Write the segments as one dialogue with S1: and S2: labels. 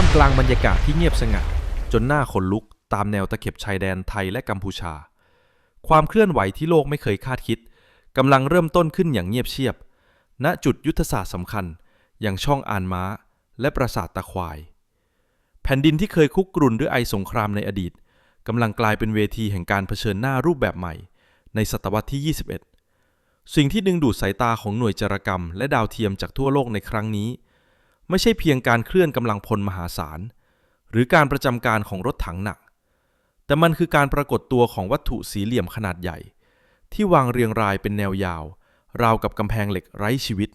S1: ามกลางบรรยากาศที่เงียบสงัด จนหน้าขนลุกตามแนวตะเข็บชายแดนไทยและกัมพูชา ความเคลื่อนไหวที่โลกไม่เคยคาดคิดกำลังเริ่มต้นขึ้นอย่างเงียบเชียบ ณจุดยุทธศาสตร์สำคัญ อย่างช่องอานม้า และปราสาทตะควาย แผ่นดินที่เคยคุกกรุ่นด้วยไอสงครามในอดีตกำลังกลายเป็นเวทีแห่งการเผชิญหน้ารูปแบบใหม่ ในศตวรรษที่ 21 สิ่งที่ดึงดูดสายตาของหน่วยจารกรรม และดาวเทียมจากทั่วโลกในครั้งนี้ ไม่ใช่เพียงการเคลื่อนกำลังพลมหาศาล หรือการประจำการของรถถังหนัก แต่มันคือการปรากฏตัวของวัตถุสี่เหลี่ยมขนาดใหญ่ ที่วางเรียงรายเป็นแนวยาว ราวกับกำแพงเหล็กไร้ชีวิต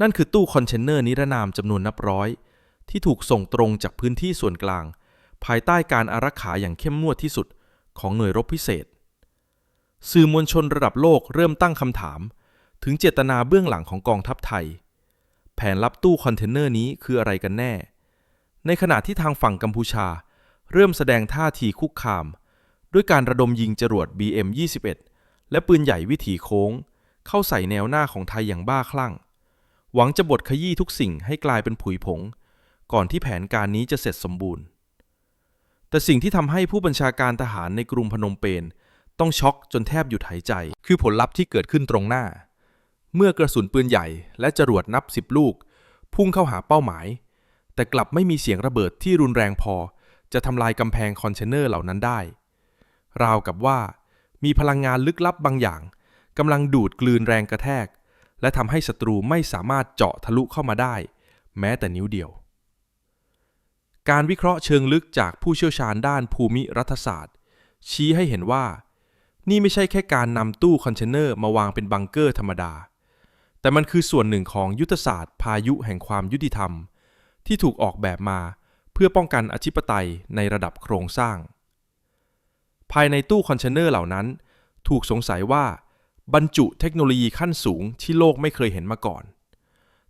S1: นั่นคือตู้คอนเทนเนอร์นิรนามจำนวนนับร้อย ที่ถูกส่งตรงจากพื้นที่ส่วนกลาง ภายใต้การอารักขาอย่างเข้มงวดที่สุดของหน่วยรบพิเศษ สื่อมวลชนระดับโลกเริ่มตั้งคำถาม ถึงเจตนาเบื้องหลังของกองทัพไทย แผนลับตู้คอนเทนเนอร์นี้คืออะไรกันแน่ ในขณะที่ทางฝั่งกัมพูชา เริ่มแสดงท่าทีคุกคาม ด้วยการระดมยิงจรวด BM-21 และปืนใหญ่วิถีโค้ง เข้าใส่แนวหน้าของไทยอย่างบ้าคลั่ง หวังจะบดขยี้ทุกสิ่งให้กลายเป็นผุยผง ก่อนที่แผนการนี้จะเสร็จสมบูรณ์ แต่สิ่งที่ทำให้ผู้บัญชาการทหารในกรุงพนมเปญต้องช็อกจนแทบหยุดหายใจ คือผลลัพธ์ที่เกิดขึ้นตรงหน้า เมื่อกระสุนปืนใหญ่และจรวดนับสิบลูก พุ่งเข้าหาเป้าหมาย แต่กลับไม่มีเสียงระเบิดที่รุนแรงพอ จะทำลายกำแพงคอนเทนเนอร์เหล่านั้นได้ ราวกับว่า มีพลังงานลึกลับบางอย่างกำลังดูดกลืนแรงกระแทก และทำให้ศัตรูไม่สามารถเจาะทะลุเข้ามาได้ แม้แต่นิ้วเดียว การวิเคราะห์เชิงลึกจากผู้เชี่ยวชาญด้านภูมิรัฐศาสตร์ ชี้ให้เห็นว่า นี่ไม่ใช่แค่การนำตู้คอนเทนเนอร์มาวางเป็นบังเกอร์ธรรมดา แต่มันคือส่วนหนึ่งของยุทธศาสตร์ พายุแห่งความยุติธรรม ที่ถูกออกแบบมาเพื่อป้องกันอธิปไตยในระดับโครงสร้าง ภายในตู้คอนเทนเนอร์เหล่านั้น ถูกสงสัยว่าบรรจุเทคโนโลยีขั้นสูงที่โลกไม่เคยเห็นมาก่อน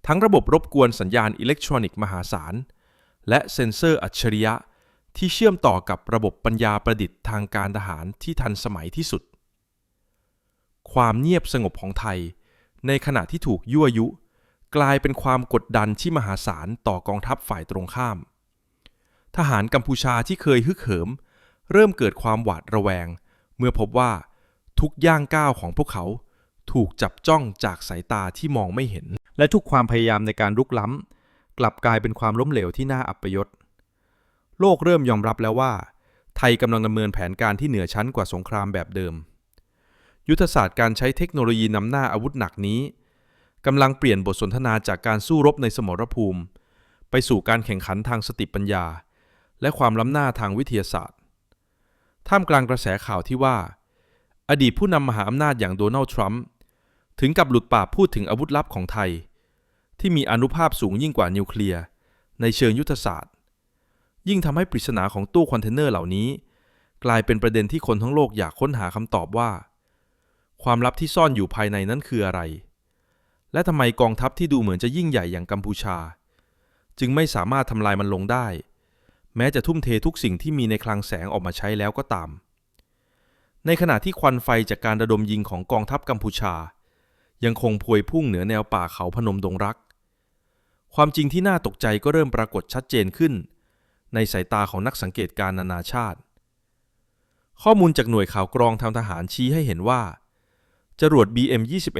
S1: ทั้งระบบรบกวนสัญญาณอิเล็กทรอนิกส์มหาศาล และเซ็นเซอร์อัจฉริยะที่เชื่อมต่อกับระบบปัญญาประดิษฐ์ทางการทหารที่ทันสมัยที่สุด ความเงียบสงบของไทย ในขณะที่ถูกยั่วยุ กลายเป็นความกดดันที่มหาศาลต่อกองทัพฝ่ายตรงข้าม ทหารกัมพูชาที่เคยฮึกเหิม เริ่มเกิดความหวาดระแวง เมื่อพบว่าทุกย่างก้าวของพวกเขาถูกจับจ้องจากสายตาที่มองไม่เห็น และทุกความพยายามในการลุกล้ำ กลับกลายเป็นความล้มเหลวที่น่าอับยศโลกเริ่มยอมรับแล้วว่า ไทยกำลังดำเนินแผนการที่เหนือชั้นกว่าสงครามแบบเดิม ยุทธศาสตร์การใช้เทคโนโลยีนำหน้าอาวุธหนักนี้กำลังเปลี่ยนบทสนทนาจากการสู้รบในสมรภูมิ ไปสู่การแข่งขันทางสติปัญญา และความล้ำหน้าทางวิทยาศาสตร์ ท่ามกลางกระแสข่าวที่ว่า อดีตผู้นำมหาอำนาจอย่างโดนัลด์ทรัมป์ถึงกับหลุดปากพูดถึงอาวุธลับของไทย ที่มีอนุภาพสูงยิ่งกว่านิวเคลียร์ในเชิงยุทธศาสตร์ ยิ่งทำให้ปริศนาของตู้คอนเทนเนอร์เหล่านี้ กลายเป็นประเด็นที่คนทั้งโลกอยากค้นหาคำตอบว่า ความลับที่ซ่อนอยู่ภายในนั้นคืออะไร และทำไมกองทัพที่ดูเหมือนจะยิ่งใหญ่อย่างกัมพูชา จึงไม่สามารถทำลายมันลงได้ แม้จะทุ่มเททุกสิ่งที่มีในคลังแสงออกมาใช้แล้วก็ตาม ในขณะที่ควันไฟจากการระดมยิงของกองทัพกัมพูชา ยังคงพวยพุ่งเหนือแนวป่าเขาพนมดงรัก ความจริงที่น่าตกใจก็เริ่มปรากฏชัดเจนขึ้น ในสายตาของนักสังเกตการนานาชาติ ข้อมูลจากหน่วยข่าวกรองทางทหารชี้ให้เห็นว่า จรวด BM-21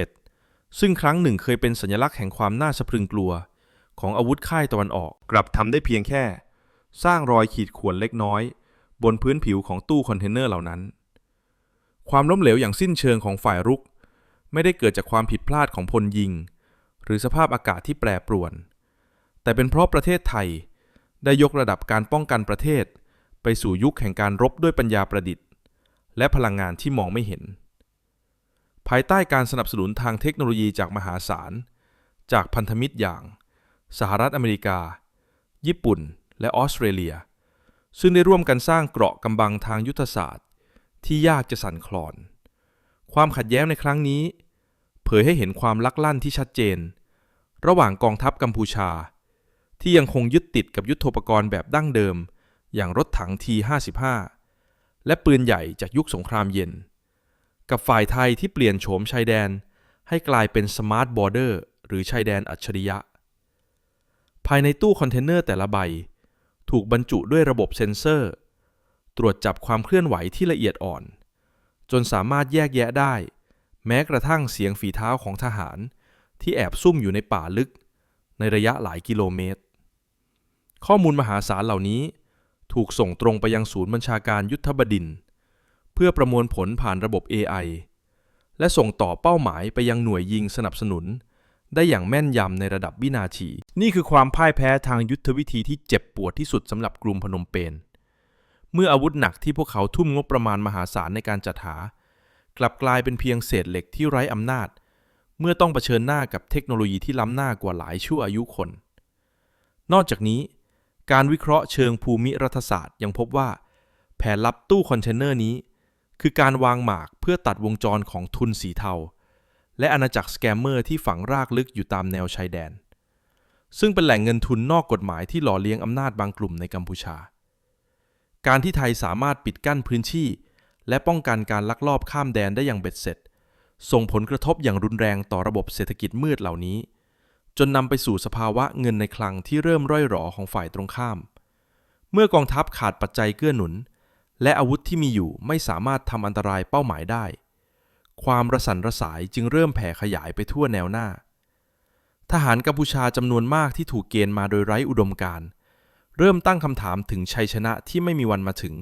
S1: ซึ่งครั้งหนึ่งเคยเป็นสัญลักษณ์แห่งความน่าสะพรึงกลัว ของอาวุธค่ายตะวันออก กลับทำได้เพียงแค่ สร้างรอยขีดข่วนเล็กน้อย บนพื้นผิวของตู้คอนเทนเนอร์เหล่านั้น ความล้มเหลวอย่างสิ้นเชิงของฝ่ายรุก ไม่ได้เกิดจากความผิดพลาดของพลยิง หรือสภาพอากาศที่แปรปรวน แต่เป็นเพราะประเทศไทย ได้ยกระดับการป้องกันประเทศ ไปสู่ยุคแห่งการรบด้วยปัญญาประดิษฐ์ และพลังงานที่มองไม่เห็น ภายใต้การสนับสนุนทางเทคโนโลยีจากมหาศาล จากพันธมิตรอย่าง สหรัฐอเมริกา ญี่ปุ่น และออสเตรเลีย ซึ่งได้ร่วมกันสร้างเกราะกำบังทางยุทธศาสตร์ ที่ยากจะสั่นคลอน ความขัดแย้งในครั้งนี้ เผยให้เห็นความลักลั่นที่ชัดเจน ระหว่างกองทัพกัมพูชา ที่ยังคงยึดติดกับยุทโธปกรณ์แบบดั้งเดิม อย่างรถถัง T55 และปืนใหญ่จากยุคสงครามเย็น กับฝ่ายไทยที่เปลี่ยนโฉมชายแดน ให้กลายเป็นสมาร์ทบอร์เดอร์หรือชายแดนอัจฉริยะ ภายในตู้คอนเทนเนอร์แต่ละใบ ถูกบรรจุด้วยระบบเซ็นเซอร์ ตรวจจับความเคลื่อนไหวที่ละเอียดอ่อน จนสามารถแยกแยะได้ แม้กระทั่งเสียงฝีเท้าของทหาร ที่แอบซุ่มอยู่ในป่าลึก ในระยะหลายกิโลเมตร ข้อมูลมหาศาลเหล่านี้ ถูกส่งตรงไปยังศูนย์บัญชาการยุทธบดินทร์ เพื่อประมวลผลผ่านระบบ AI และส่งต่อเป้าหมายไปยังหน่วยยิงสนับสนุน ได้อย่างแม่นยำในระดับวินาที นี่คือความพ่ายแพ้ทางยุทธวิธีที่เจ็บปวดที่สุดสำหรับกรุงพนมเปญเมื่ออาวุธหนักที่พวกเขาทุ่มงบประมาณมหาศาลในการจัดหา กลับกลายเป็นเพียงเศษเหล็กที่ไร้อำนาจ เมื่อต้องเผชิญหน้ากับเทคโนโลยีที่ล้ำหน้ากว่าหลายชั่วอายุคน นอกจากนี้ การวิเคราะห์เชิงภูมิรัฐศาสตร์ยังพบว่า แผนลับตู้คอนเทนเนอร์นี้ คือการวางหมากเพื่อตัดวงจรของทุนสีเทา และอาณาจักรสแกมเมอร์ที่ฝังรากลึกอยู่ตามแนวชายแดน ซึ่งเป็นแหล่งเงินทุนนอกกฎหมายที่หล่อเลี้ยงอำนาจบางกลุ่มในกัมพูชา การที่ไทยสามารถปิดกั้นพื้นที่ และป้องกันการลักลอบข้ามแดนได้อย่างเบ็ดเสร็จ ส่งผลกระทบอย่างรุนแรงต่อระบบเศรษฐกิจมืดเหล่านี้ จนนำไปสู่สภาวะเงินในคลังที่เริ่มร่อยหรอของฝ่ายตรงข้าม เมื่อกองทัพขาดปัจจัยเกื้อหนุน และอาวุธที่มีอยู่ไม่สามารถทำอันตรายเป้าหมายได้ ความระสันระสายจึงเริ่มแผ่ขยายไปทั่วแนวหน้า ทหารกัมพูชาจำนวนมากที่ถูกเกณฑ์มาโดยไร้อุดมการณ์เริ่มตั้งคำถามถึงชัยชนะที่ไม่มีวันมาถึง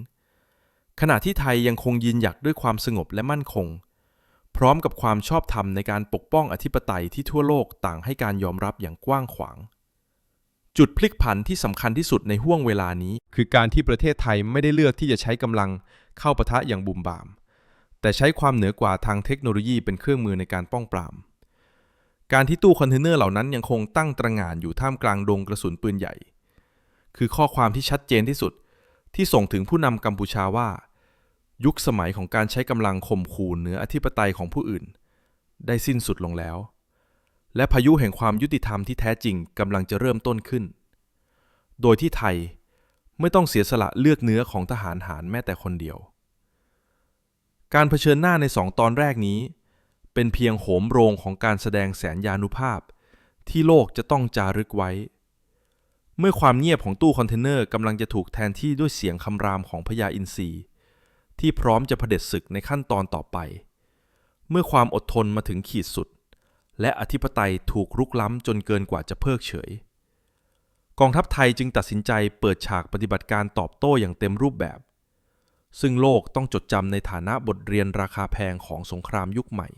S1: ขณะที่ไทยยังคงยืนหยัดด้วยความสงบและมั่นคง พร้อมกับความชอบธรรมในการปกป้องอธิปไตยที่ทั่วโลกต่างให้การยอมรับอย่างกว้างขวาง จุดพลิกผันที่สำคัญที่สุดในห่วงเวลานี้ คือการที่ประเทศไทยไม่ได้เลือกที่จะใช้กำลังเข้าปะทะอย่างบุมบาม แต่ใช้ความเหนือกว่าทางเทคโนโลยีเป็นเครื่องมือในการป้องปราม การที่ตู้คอนเทนเนอร์เหล่านั้นยังคงตั้งตระหง่านอยู่ท่ามกลางดงกระสุนปืนใหญ่ คือข้อความที่ชัดเจนที่สุดที่ส่งถึงผู้นำกัมพูชาว่า ยุคสมัยของการใช้กำลังข่มขู่เหนืออธิปไตยของผู้อื่น ได้สิ้นสุดลงแล้ว และพายุแห่งความยุติธรรมที่แท้จริงกำลังจะเริ่มต้นขึ้น โดยที่ไทยไม่ต้องเสียสละเลือกเนื้อของทหารหารแม้แต่คนเดียว การเผชิญหน้าในสองตอนแรกนี้ เป็นเพียงโหมโรงของการแสดงแสนยานุภาพ ที่โลกจะต้องจารึกไว้ เมื่อความเงียบของตู้คอนเทนเนอร์กำลังจะถูกแทนที่ด้วยเสียงคำรามของพญาอินทรีที่พร้อมจะเผด็จศึกในขั้นตอนต่อไป เมื่อความอดทนมาถึงขีดสุด และอธิปไตยถูกรุกล้ำจนเกินกว่าจะเพิกเฉย กองทัพไทยจึงตัดสินใจเปิดฉากปฏิบัติการตอบโต้อย่างเต็มรูปแบบ ซึ่งโลกต้องจดจำในฐานะบทเรียนราคาแพงของสงครามยุคใหม่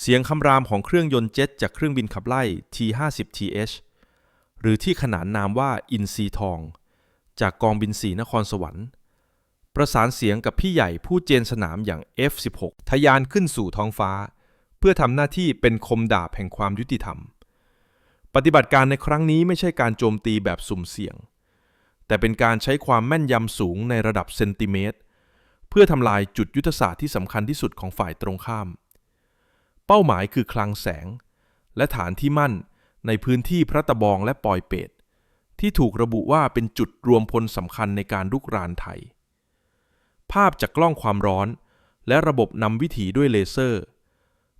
S1: เสียงคำรามของเครื่องยนต์เจ็ตจากเครื่องบินขับไล่ T-50TH หรือที่ขนานนามว่าอินซีทอง จากกองบินสีนครสวรรค์ ประสานเสียงกับพี่ใหญ่ผู้เจนสนามอย่าง F16 ทะยานขึ้นสู่ท้องฟ้า เพื่อทำหน้าที่เป็นคมดาบแห่งความยุติธรรม ปฏิบัติการในครั้งนี้ไม่ใช่การโจมตีแบบสุ่มเสี่ยง แต่เป็นการใช้ความแม่นยำสูงในระดับเซนติเมตร เพื่อทำลายจุดยุทธศาสตร์ที่สำคัญที่สุดของฝ่ายตรงข้าม เป้าหมายคือคลังแสง และฐานที่มั่นในพื้นที่พระตะบองและปอยเปตที่ถูกระบุว่าเป็นจุดรวมพลสำคัญในการลุกรานไทย ภาพจากกล้องความร้อน และระบบนำวิถีด้วยเลเซอร์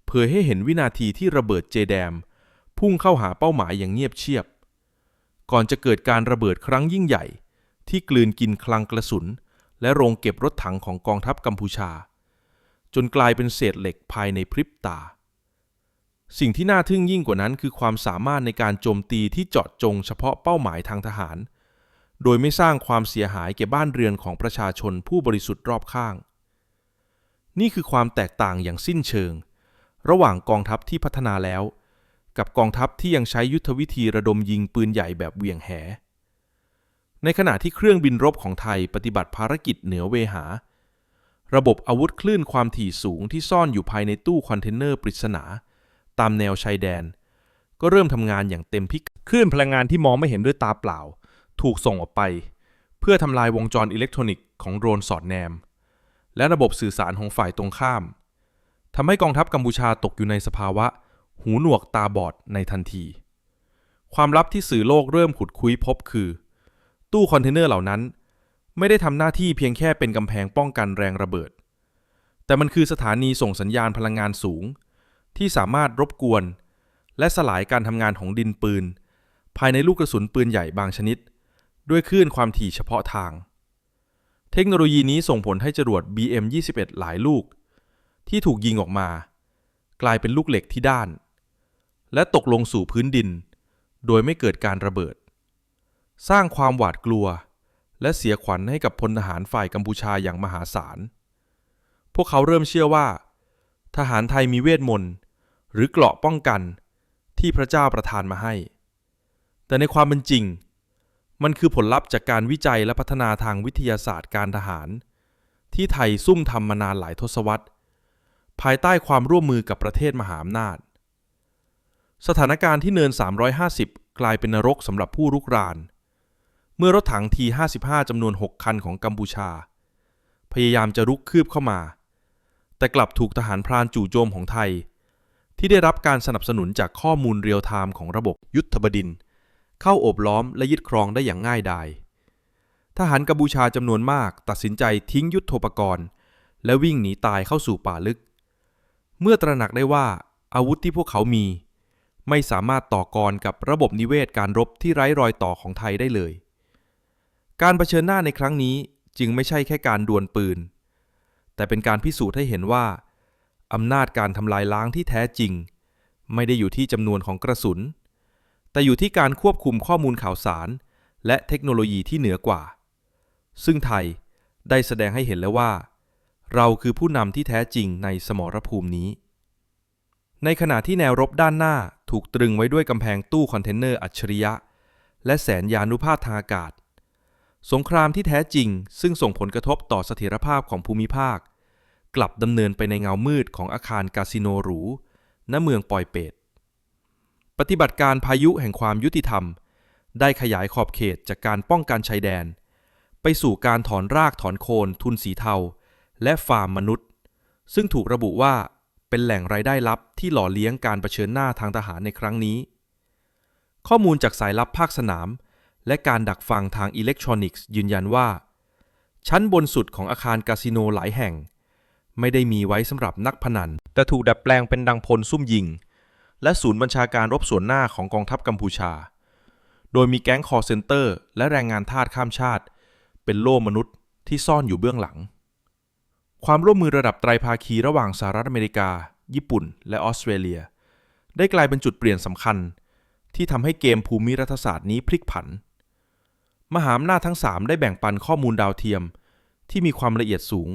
S1: เผยให้เห็นวินาทีที่ระเบิดเจแดม พุ่งเข้าหาเป้าหมายอย่างเงียบเชียบ ก่อนจะเกิดการระเบิดครั้งยิ่งใหญ่ ที่กลืนกินคลังกระสุน และโรงเก็บรถถังของกองทัพกัมพูชา จนกลายเป็นเศษเหล็กภายในพริบตา สิ่งที่น่าทึ่งยิ่งกว่านั้นคือความสามารถในการโจมตีที่เจาะจงเฉพาะเป้าหมายทางทหาร โดยไม่สร้างความเสียหายแก่บ้านเรือนของประชาชนผู้บริสุทธิ์รอบข้าง นี่คือความแตกต่างอย่างสิ้นเชิง ระหว่างกองทัพที่พัฒนาแล้ว กับกองทัพที่ยังใช้ยุทธวิธีระดมยิงปืนใหญ่แบบเวี่ยงแห ในขณะที่เครื่องบินรบของไทยปฏิบัติภารกิจเหนือเวหา ระบบอาวุธคลื่นความถี่สูงที่ซ่อนอยู่ภายในตู้คอนเทนเนอร์ปริศนา ตามแนวชายแดน ก็เริ่มทำงานอย่างเต็มพิกคลื่นพลังงานที่มองไม่เห็นด้วยตาเปล่า ถูกส่งออกไป เพื่อทำลายวงจรอิเล็กทรอนิกส์ของโดรนสอดแนม และระบบสื่อสารของฝ่ายตรงข้าม ทำให้กองทัพกัมพูชาตกอยู่ในสภาวะ หูหนวกตาบอดในทันที ความลับที่สื่อโลกเริ่มขุดคุยพบคือ ตู้คอนเทนเนอร์เหล่านั้น ไม่ได้ทำหน้าที่เพียงแค่เป็นกำแพงป้องกันแรงระเบิด แต่มันคือสถานีส่งสัญญาณพลังงานสูง ที่สามารถรบกวน และสลายการทำงานของดินปืน ภายในลูกกระสุนปืนใหญ่บางชนิด ด้วยคลื่นความถี่เฉพาะทาง เทคโนโลยีนี้ส่งผลให้จรวด BM-21 หลายลูก ที่ถูกยิงออกมา กลายเป็นลูกเหล็กที่ด้าน และตกลงสู่พื้นดิน โดยไม่เกิดการระเบิด สร้างความหวาดกลัว และเสียขวัญให้กับพลทหารฝ่ายกัมพูชาอย่างมหาศาล พวกเขาเริ่มเชื่อว่า ทหารไทยมีเวทมนต์หรือเกราะป้องกันที่พระเจ้าประทานมาให้ แต่ในความเป็นจริง มันคือผลลัพธ์จากการวิจัยและพัฒนาทางวิทยาศาสตร์การทหาร ที่ไทยซุ่มทำมานานหลายทศวรรษ ภายใต้ความร่วมมือกับประเทศมหาอำนาจ สถานการณ์ที่เนิน 350 กลายเป็นนรกสำหรับผู้รุกราน เมื่อรถถังที55จำนวน 6 คันของกัมพูชา พยายามจะรุกคืบเข้ามา แต่กลับถูกทหารพรานจู่โจมของไทย ที่ได้รับการสนับสนุนจากข้อมูลเรียลไทม์ของระบบยุทธบดิน เข้าโอบล้อมและยึดครองได้อย่างง่ายดายทหารกัมพูชาจำนวนมากตัดสินใจทิ้งยุทโธปกรณ์ และวิ่งหนีตายเข้าสู่ป่าลึก เมื่อตระหนักได้ว่าอาวุธที่พวกเขามี ไม่สามารถต่อกรกับระบบนิเวศการรบที่ไร้รอยต่อของไทยได้เลย การเผชิญหน้าในครั้งนี้จึงไม่ใช่แค่การดวลปืน แต่เป็นการพิสูจน์ให้เห็นว่าอำนาจการทำลายล้างที่แท้จริง ไม่ได้อยู่ที่จำนวนของกระสุน แต่อยู่ที่การควบคุมข้อมูลข่าวสาร และเทคโนโลยีที่เหนือกว่า ซึ่งไทยได้แสดงให้เห็นแล้วว่า เราคือผู้นำที่แท้จริงในสมรภูมินี้ ในขณะที่แนวรบด้านหน้าถูกตรึงไว้ด้วยกำแพงตู้คอนเทนเนอร์อัจฉริยะ และแสนยานุภาพทางอากาศ สงครามที่แท้จริง ซึ่งส่งผลกระทบต่อเสถียรภาพของภูมิภาค กลับดำเนินไปในเงามืดของอาคารคาสิโนหรูณเมืองปอยเปตปฏิบัติการพายุแห่งความยุติธรรม ได้ขยายขอบเขตจากการป้องกันชายแดน ไปสู่การถอนรากถอนโคนทุนสีเทา และฟาร์มมนุษย์ ซึ่งถูกระบุว่าเป็นแหล่งรายได้ลับที่หล่อเลี้ยงการรเผชิญหน้าทางทหารในครั้งนี้ ข้อมูลจากสายลับภาคสนาม และการดักฟังทางอิเล็กทรอนิกส์ยืนยันว่า ชั้นบนสุดของอาคารคาสิโนหลายแห่ง ไม่ได้มีไว้สำหรับนักพนัน แต่ถูกดัดแปลงเป็นดังพลซุ่มยิง และศูนย์บัญชาการรบส่วนหน้าของกองทัพกัมพูชา โดยมีแก๊งคอร์เซนเตอร์ และแรงงานทาสข้ามชาติ เป็นโล่มนุษย์ที่ซ่อนอยู่เบื้องหลัง ความร่วมมือระดับไตรภาคีระหว่างสหรัฐอเมริกา ญี่ปุ่น และออสเตรเลีย ได้กลายเป็นจุดเปลี่ยนสำคัญ ที่ทำให้เกมภูมิรัฐศาสตร์นี้พลิกผัน มหาอำนาจทั้ง 3 ได้แบ่งปันข้อมูลดาวเทียม ที่มีความละเอียดสูง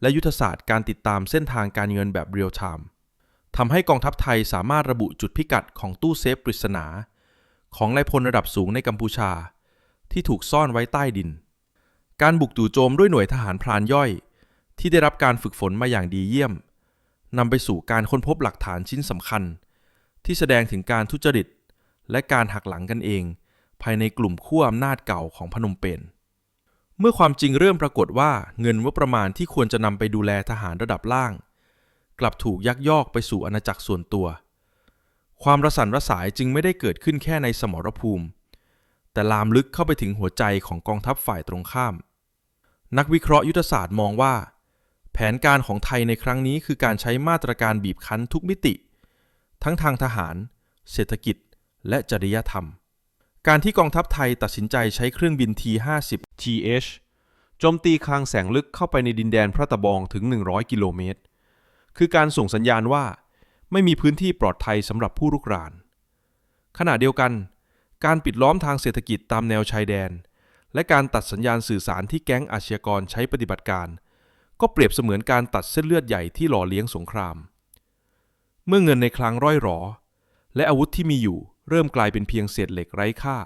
S1: และยุทธศาสตร์การติดตามเส้นทางการเงินแบบเรียลไทม์ทำให้กองทัพไทยสามารถระบุจุดพิกัดของตู้เซฟปริศนา ของนายพลระดับสูงในกัมพูชา ที่ถูกซ่อนไว้ใต้ดิน การบุกจู่โจมด้วยหน่วยทหารพรานย่อย ที่ได้รับการฝึกฝนมาอย่างดีเยี่ยมนำไปสู่การค้นพบหลักฐานชิ้นสำคัญ ที่แสดงถึงการทุจริต และการหักหลังกันเอง ภายในกลุ่มขั้วอำนาจเก่าของพนมเปญเมื่อความจริงเริ่มปรากฏว่าเงินงบประมาณที่ควรจะนำไปดูแลทหารระดับล่าง กลับถูกยักยอกไปสู่อาณาจักรส่วนตัว ความระสันระสายจึงไม่ได้เกิดขึ้นแค่ในสมรภูมิ แต่ลามลึกเข้าไปถึงหัวใจของกองทัพฝ่ายตรงข้าม นักวิเคราะห์ยุทธศาสตร์มองว่า แผนการของไทยในครั้งนี้คือการใช้มาตรการบีบคั้นทุกมิติ ทั้งทางทหาร เศรษฐกิจ และจริยธรรม การที่กองทัพไทยตัดสินใจใช้เครื่องบิน T-50 TH โจมตีคลังแสงลึกเข้าไปในดินแดนพระตะบองถึง 100 กิโลเมตร คือการส่งสัญญาณว่า ไม่มีพื้นที่ปลอดภัยสำหรับผู้รุกราน ขณะเดียวกัน การปิดล้อมทางเศรษฐกิจตามแนวชายแดน และการตัดสัญญาณสื่อสารที่แก๊งอาชญากรใช้ปฏิบัติการ ก็เปรียบเสมือนการตัดเส้นเลือดใหญ่ที่หล่อเลี้ยงสงคราม เมื่อเงินในคลังร่อยหรอ และอาวุธที่มีอยู่เริ่มกลายเป็นเพียงเศษเหล็กไร้ค่า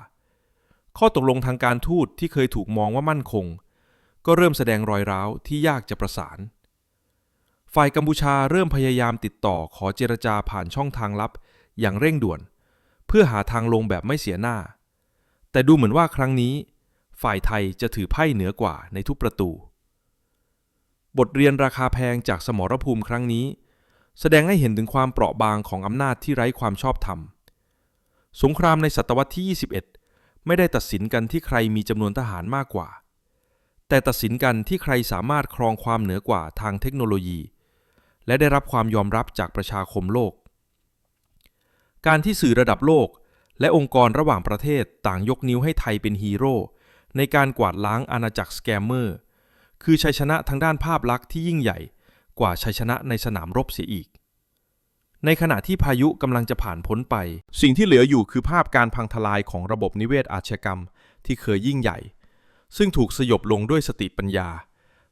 S1: ข้อตกลงทางการทูตที่เคยถูกมองว่ามั่นคง ก็เริ่มแสดงรอยร้าวที่ยากจะประสาน ฝ่ายกัมพูชาเริ่มพยายามติดต่อขอเจรจาผ่านช่องทางลับอย่างเร่งด่วน เพื่อหาทางลงแบบไม่เสียหน้า แต่ดูเหมือนว่าครั้งนี้ ฝ่ายไทยจะถือไพ่เหนือกว่าในทุกประตู บทเรียนราคาแพงจากสมรภูมิครั้งนี้ แสดงให้เห็นถึงความเปราะบางของอำนาจที่ไร้ความชอบธรรม สงครามในศตวรรษที่ 21 ไม่ได้ตัดสินกันที่ใครมีจำนวนทหารมากกว่า แต่ตัดสินกันที่ใครสามารถครองความเหนือกว่าทางเทคโนโลยี และได้รับความยอมรับจากประชาคมโลก การที่สื่อระดับโลก และองค์กรระหว่างประเทศต่างยกนิ้วให้ไทยเป็นฮีโร่ในการกวาดล้างอาณาจักรสแกมเมอร์ คือชัยชนะทางด้านภาพลักษณ์ที่ยิ่งใหญ่กว่าชัยชนะในสนามรบเสียอีก ในขณะที่พายุกำลังจะผ่านพ้นไป สิ่งที่เหลืออยู่คือภาพการพังทลายของระบบนิเวศอาชญากรรมที่เคยยิ่งใหญ่ ซึ่งถูกสยบลงด้วยสติปัญญา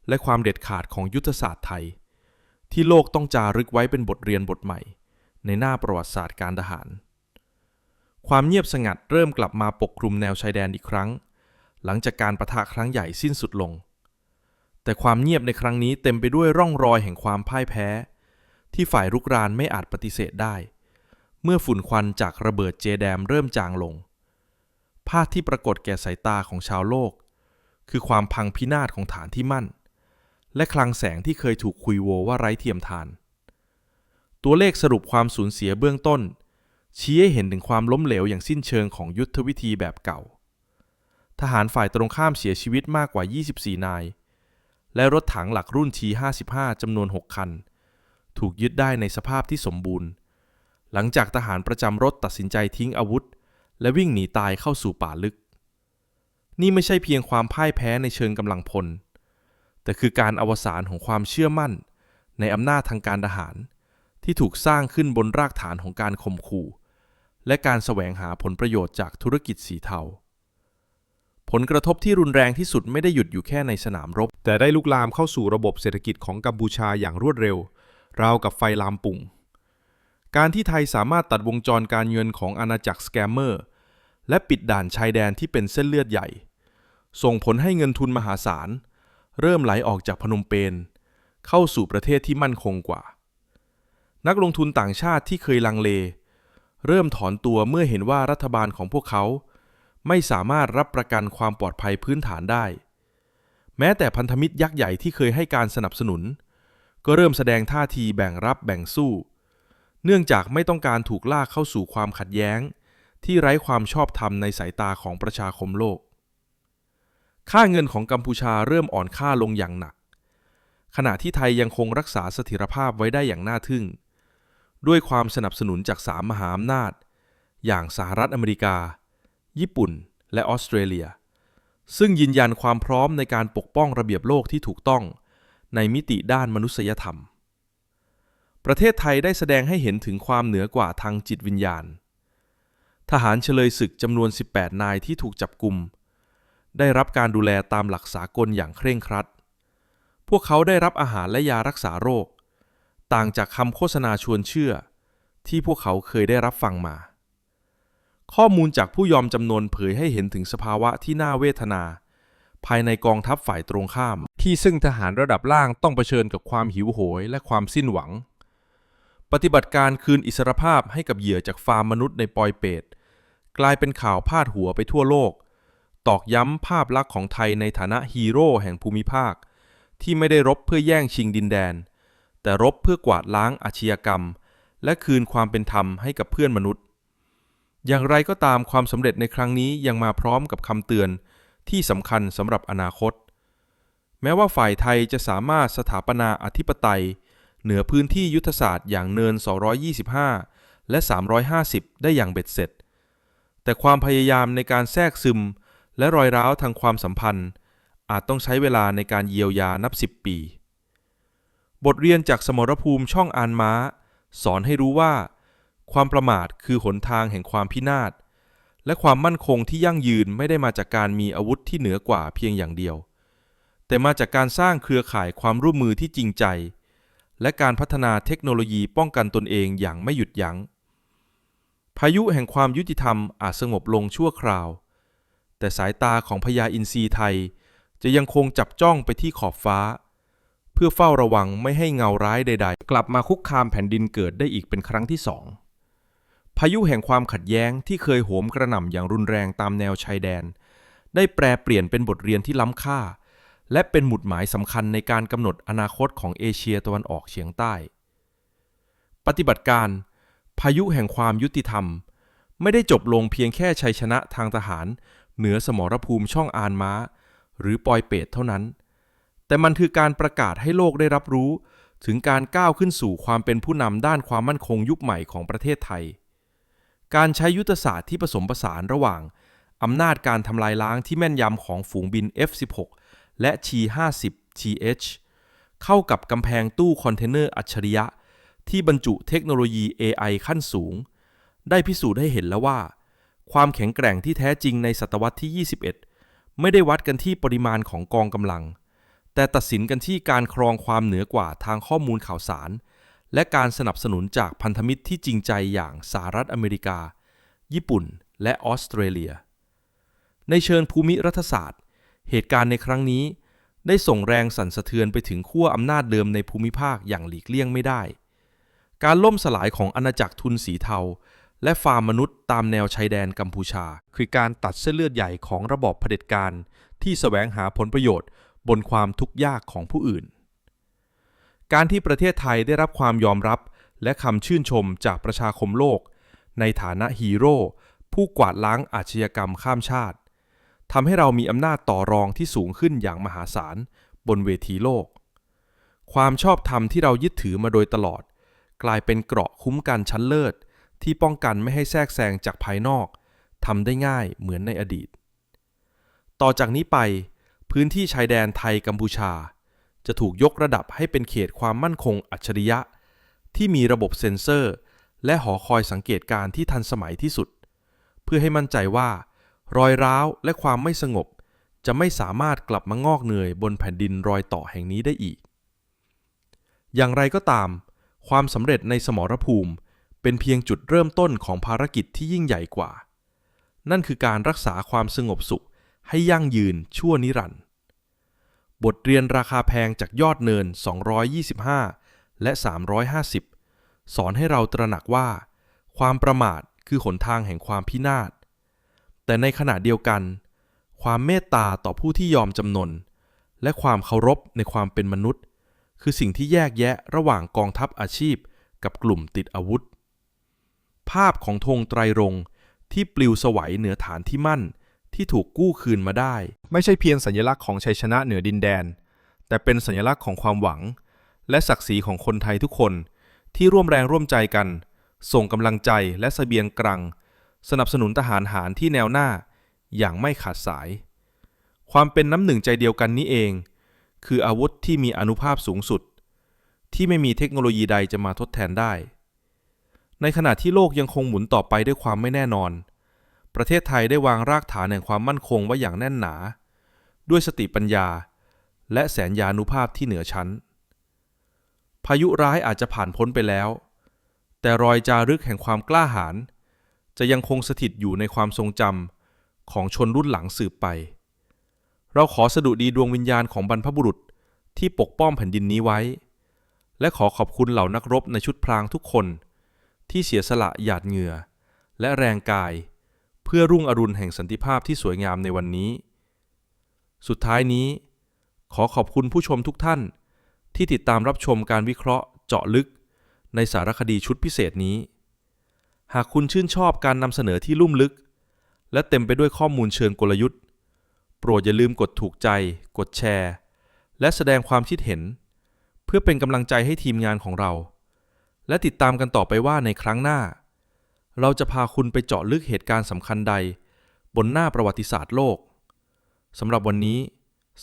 S1: และความเด็ดขาดของยุทธศาสตร์ไทย ที่โลกต้องจารึกไว้เป็นบทเรียนบทใหม่ ในหน้าประวัติศาสตร์การทหาร ความเงียบสงัดเริ่มกลับมาปกคลุมแนวชายแดนอีกครั้ง หลังจากการประทะครั้งใหญ่สิ้นสุดลง แต่ความเงียบในครั้งนี้เต็มไปด้วยร่องรอยแห่งความพ่ายแพ้ ที่ฝ่ายรุกรานไม่อาจปฏิเสธได้ เมื่อฝุ่นควันจากระเบิดเจแดมเริ่มจางลง ภาพที่ปรากฏแก่สายตาของชาวโลก คือความพังพินาศของฐานที่มั่น และคลังแสงที่เคยถูกคุยโวว่าไร้เทียมทาน ตัวเลขสรุปความสูญเสียเบื้องต้น ชี้ให้เห็นถึงความล้มเหลวอย่างสิ้นเชิงของยุทธวิธีแบบเก่า ทหารฝ่ายตรงข้ามเสียชีวิตมากกว่า 24 นาย และรถถังหลักรุ่นที55 จำนวน 6 คัน ถูกยึดได้ในสภาพที่สมบูรณ์ หลังจากทหารประจำรถตัดสินใจทิ้งอาวุธ และวิ่งหนีตายเข้าสู่ป่าลึก นี่ไม่ใช่เพียงความพ่ายแพ้ในเชิงกำลังพล แต่คือการอวสานของความเชื่อมั่น ในอำนาจทางการทหาร ที่ถูกสร้างขึ้นบนรากฐานของการข่มขู่ และการแสวงหาผลประโยชน์จากธุรกิจสีเทา ผลกระทบที่รุนแรงที่สุดไม่ได้หยุดอยู่แค่ในสนามรบ
S2: แต่ได้ลุกลามเข้าสู่ระบบเศรษฐกิจของกัมพูชาอย่างรวดเร็ว ราวกับไฟลามปุ่ง
S1: การที่ไทยสามารถตัดวงจรการเงินของอาณาจักรสแกมเมอร์ และปิดด่านชายแดนที่เป็นเส้นเลือดใหญ่ ส่งผลให้เงินทุนมหาศาล เริ่มไหลออกจากพนมเปญเข้าสู่ประเทศที่มั่นคงกว่า นักลงทุนต่างชาติที่เคยลังเล เริ่มถอนตัวเมื่อเห็นว่ารัฐบาลของพวกเขา ไม่สามารถรับประกันความปลอดภัยพื้นฐานได้ แม้แต่พันธมิตรยักษ์ใหญ่ที่เคยให้การสนับสนุน ก็เริ่มแสดงท่าทีแบ่งรับแบ่งสู้ เนื่องจากไม่ต้องการถูกลากเข้าสู่ความขัดแย้ง ที่ไร้ความชอบธรรมในสายตาของประชาคมโลก ค่าเงินของกัมพูชาเริ่มอ่อนค่าลงอย่างหนัก ขณะที่ไทยยังคงรักษาเสถียรภาพไว้ได้อย่างน่าทึ่ง ด้วยความสนับสนุนจากสามมหาอำนาจ อย่างสหรัฐอเมริกา ญี่ปุ่น และออสเตรเลีย ซึ่งยืนยันความพร้อมในการปกป้องระเบียบโลกที่ถูกต้องในมิติด้านมนุษยธรรม ประเทศไทยได้แสดงให้เห็นถึงความเหนือกว่าทางจิตวิญญาณ ทหารเฉลยศึกจำนวน 18 นายที่ถูกจับกลุ่ม ได้รับการดูแลตามหลักสากลอย่างเคร่งครัด พวกเขาได้รับอาหารและยารักษาโรค ต่างจากคำโฆษณาชวนเชื่อ ที่พวกเขาเคยได้รับฟังมา ข้อมูลจากผู้ยอมจำนวนเผยให้เห็นถึงสภาวะที่น่าเวทนา ภายในกองทัพฝ่ายตรงข้าม
S2: ที่ซึ่งทหารระดับล่างต้องเผชิญกับความหิวโหยและความสิ้นหวัง
S1: ปฏิบัติการคืนอิสรภาพให้กับเหยื่อจากฟาร์มมนุษย์ในปอยเปตกลายเป็นข่าวพาดหัวไปทั่วโลก ตอกย้ำภาพลักษณ์ของไทยในฐานะฮีโร่แห่งภูมิภาค ที่ไม่ได้รบเพื่อแย่งชิงดินแดน แต่รบเพื่อกวาดล้างอาชญากรรม และคืนความเป็นธรรมให้กับเพื่อนมนุษย์ อย่างไรก็ตามความสำเร็จในครั้งนี้ยังมาพร้อมกับคำเตือนที่สำคัญสำหรับอนาคต แม้ว่าฝ่ายไทยจะสามารถสถาปนาอธิปไตย เหนือพื้นที่ยุทธศาสตร์อย่างเนิน 225 และ 350 ได้อย่างเบ็ดเสร็จ แต่ความพยายามในการแทรกซึม และรอยร้าวทางความสัมพันธ์ อาจต้องใช้เวลาในการเยียวยานับ 10 ปี บทเรียนจากสมรภูมิช่องอานม้า สอนให้รู้ว่า ความประมาทคือหนทางแห่งความพินาศ และความมั่นคงที่ยั่งยืนไม่ได้มาจากการมีอาวุธที่เหนือกว่าเพียงอย่างเดียว แต่มาจากการสร้างเครือข่ายความร่วมมือที่จริงใจ และการพัฒนาเทคโนโลยีป้องกันตนเองอย่างไม่หยุดยัง้ง พายุแห่งความยุติธรรมอาจสงบลงชั่วคราว แต่สายตาของพญาอินทรีไทยจะยังคงจับจ้องไปที่ขอบฟ้า เพื่อเฝ้าระวังไม่ให้เงาร้ายใด ๆ
S2: กลับมาคุกคามแผ่นดินเกิดได้อีกเป็นครั้งที่สอง
S1: พายุแห่งความขัดแย้งที่เคยโหมกระหน่ำอย่างรุนแรงตามแนวชายแดน ได้แปรเปลี่ยนเป็นบทเรียนที่ล้ำค่า และเป็นหมุดหมายสำคัญในการกำหนดอนาคตของเอเชียตะวันออกเฉียงใต้ ปฏิบัติการ พายุแห่งความยุติธรรม ไม่ได้จบลงเพียงแค่ชัยชนะทางทหาร เหนือสมรภูมิช่องอานม้า หรือปอยเปตเท่านั้น แต่มันคือการประกาศให้โลกได้รับรู้ ถึงการก้าวขึ้นสู่ความเป็นผู้นำด้านความมั่นคงยุคใหม่ของประเทศไทย การใช้ยุทธศาสตร์ที่ผสมผสานระหว่าง อำนาจการทำลายล้างที่แม่นยำของฝูงบิน F-16 และ Chi-50TH เข้ากับกำแพงตู้คอนเทนเนอร์อัจฉริยะ ที่บรรจุเทคโนโลยี AI ขั้นสูง ได้พิสูจน์ให้เห็นแล้วว่า ความแข็งแกร่งที่แท้จริงในศตวรรษที่ 21 ไม่ได้วัดกันที่ปริมาณของกองกำลัง แต่ตัดสินกันที่การครองความเหนือกว่าทางข้อมูลข่าวสาร และการสนับสนุนจากพันธมิตรที่จริงใจอย่างสหรัฐอเมริกา ญี่ปุ่น และออสเตรเลีย ในเชิงภูมิรัฐศาสตร์ เหตุการณ์ในครั้งนี้ ได้ส่งแรงสั่นสะเทือนไปถึงขั้วอำนาจเดิมในภูมิภาคอย่างหลีกเลี่ยงไม่ได้ การล่มสลายของอาณาจักรทุนสีเทา และฟาร์มมนุษย์ตามแนวชายแดนกัมพูชา
S2: คือการตัดเส้นเลือดใหญ่ของระบอบเผด็จการที่แสวงหาผลประโยชน์บนความทุกข์ยากของผู้อื่น การที่ประเทศไทยได้รับความยอมรับ และคำชื่นชมจากประชาคมโลก ในฐานะฮีโร่ผู้กวาดล้างอาชญากรรมข้ามชาติทำให้เรามีอำนาจต่อรองที่สูงขึ้นอย่างมหาศาล บนเวทีโลก ความชอบธรรมที่เรายึดถือมาโดยตลอด กลายเป็นเกราะคุ้มกันชั้นเลิศ ที่ป้องกันไม่ให้แทรกแซงจากภายนอกทำได้ง่ายเหมือนในอดีต ต่อจากนี้ไป พื้นที่ชายแดนไทยกัมพูชา จะถูกยกระดับให้เป็นเขตความมั่นคงอัจฉริยะ ที่มีระบบเซ็นเซอร์ และหอคอยสังเกตการณ์ที่ทันสมัยที่สุด เพื่อให้มั่นใจว่า รอยร้าวและความไม่สงบ จะไม่สามารถกลับมางอกเงยบนแผ่นดินรอยต่อแห่งนี้ได้อีก อย่างไรก็ตาม ความสำเร็จในสมรภูมิเป็นเพียงจุดเริ่มต้นของภารกิจที่ยิ่งใหญ่กว่า นั่นคือการรักษาความสงบสุขให้ยั่งยืนชั่วนิรันดร์ บทเรียนราคาแพงจากยอดเนิน 225 และ 350 สอนให้เราตระหนักว่า ความประมาทคือหนทางแห่งความพินาศ แต่ในขณะเดียวกัน ความเมตตาต่อผู้ที่ยอมจำนน และความเคารพในความเป็นมนุษย์ คือสิ่งที่แยกแยะระหว่างกองทัพอาชีพกับกลุ่มติดอาวุธ ภาพของธงไตรรงค์ที่ปลิวสวัยเหนือฐานที่มั่น ที่ถูกกู้คืนมาได้ ไม่ใช่เพียงสัญลักษณ์ของชัยชนะเหนือดินแดน แต่เป็นสัญลักษณ์ของความหวัง และศักดิ์ศรีของคนไทยทุกคนที่ร่วมแรงร่วมใจกัน ส่งกำลังใจและเสบียงกลัง สนับสนุนทหารหารที่แนวหน้า อย่างไม่ขาดสาย ความเป็นน้ำหนึ่งใจเดียวกันนี้เอง คืออาวุธที่มีอนุภาพสูงสุด ที่ไม่มีเทคโนโลยีใดจะมาทดแทนได้ ในขณะที่โลกยังคงหมุนต่อไปด้วยความไม่แน่นอน ประเทศไทยได้วางรากฐานแห่งความมั่นคงไว้อย่างแน่นหนา ด้วยสติปัญญา และแสนยานุภาพที่เหนือชั้น พายุร้ายอาจจะผ่านพ้นไปแล้ว แต่รอยจารึกแห่งความกล้าหาญจะยังคงสถิตอยู่ในความทรงจำของชนรุ่นหลังสืบไป เราขอสดุดีดวงวิญญาณของบรรพบุรุษที่ปกป้องแผ่นดินนี้ไว้ และขอขอบคุณเหล่านักรบในชุดพรางทุกคน ที่เสียสละหยาดเหงื่อ และแรงกาย พื่อรุ่งอรุณแห่งสันติภาพที่สวยงามในวันนี้ สุดท้ายนี้ ขอขอบคุณผู้ชมทุกท่าน ที่ติดตามรับชมการวิเคราะห์ เจาะลึก ในสารคดีชุดพิเศษนี้ หากคุณชื่นชอบการนำเสนอที่ลุ่มลึก และเต็มไปด้วยข้อมูลเชิงกลยุทธ์ โปรดอย่าลืมกดถูกใจ กดแชร์ และแสดงความคิดเห็น เพื่อเป็นกำลังใจให้ทีมงานของเรา และติดตามกันต่อไปว่าในครั้งหน้า เราจะพาคุณไปเจาะลึกเหตุการณ์สำคัญใด บนหน้าประวัติศาสตร์โลก สำหรับวันนี้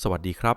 S2: สวัสดีครับ